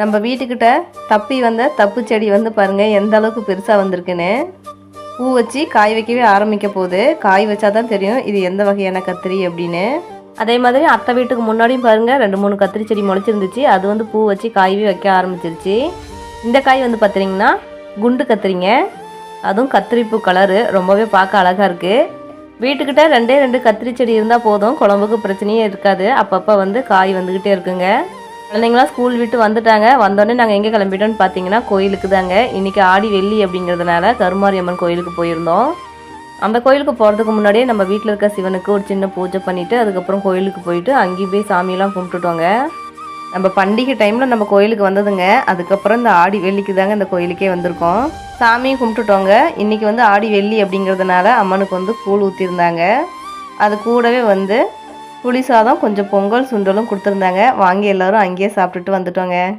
நம்ம வீட்டுக்கிட்ட தப்பி வந்த தப்பு செடி வந்து பாருங்கள் எந்த அளவுக்கு பெருசாக வந்திருக்குன்னு. பூ வச்சு காய் வைக்கவே ஆரம்பிக்க போகுது. காய் வச்சா தான் தெரியும் இது எந்த வகையான கத்திரி அப்படின்னு. அதே மாதிரி அத்தை வீட்டுக்கு முன்னாடியும் பாருங்கள் ரெண்டு மூணு கத்திரி செடி முளைச்சிருந்துச்சு. அது வந்து பூ வச்சு காயவே வைக்க ஆரம்பிச்சிருச்சு. இந்த காய் வந்து பார்த்தீங்கன்னா குண்டு கத்திரிங்க. அதுவும் கத்திரிப்பூ கலரு. ரொம்பவே பார்க்க அழகாக இருக்குது வீட்டுக்கிட்ட ரெண்டே ரெண்டு கத்திரி செடி இருந்தால் போதும். குழம்புக்கு பிரச்சனையே இருக்காது. அப்பப்போ வந்து காய் வந்துக்கிட்டே இருக்குங்க. குழந்தைங்களாம் ஸ்கூல் விட்டு வந்துட்டாங்க. வந்தோடனே நாங்கள் எங்கே கிளம்பிட்டோம்னு பார்த்தீங்கன்னா கோயிலுக்கு தாங்க. இன்றைக்கி ஆடி வெள்ளி அப்படிங்கிறதுனால கருமாரி அம்மன் கோயிலுக்கு போயிருந்தோம். அந்த கோயிலுக்கு போகிறதுக்கு முன்னாடியே நம்ம வீட்டில் இருக்க சிவனுக்கு ஒரு சின்ன பூஜை பண்ணிவிட்டு அதுக்கப்புறம் கோயிலுக்கு போயிட்டு அங்கேயும் போய் சாமியெல்லாம் கும்பிட்டுட்டோங்க. நம்ம பண்டிகை டைமில் நம்ம கோயிலுக்கு வந்ததுங்க. அதுக்கப்புறம் இந்த ஆடி வெள்ளிக்கு தாங்க இந்த கோயிலுக்கே வந்திருக்கோம். சாமியும் கும்பிட்டுட்டோங்க. இன்றைக்கி வந்து ஆடி வெள்ளி அப்படிங்கிறதுனால அம்மனுக்கு வந்து கூழ் ஊற்றிருந்தாங்க அது கூடவே வந்து புளி சாதம் கொஞ்சம் பொங்கல் சுண்டலும் கொடுத்துருந்தாங்க. வாங்கி எல்லோரும் அங்கேயே சாப்பிட்டுட்டு வந்துட்டோங்க.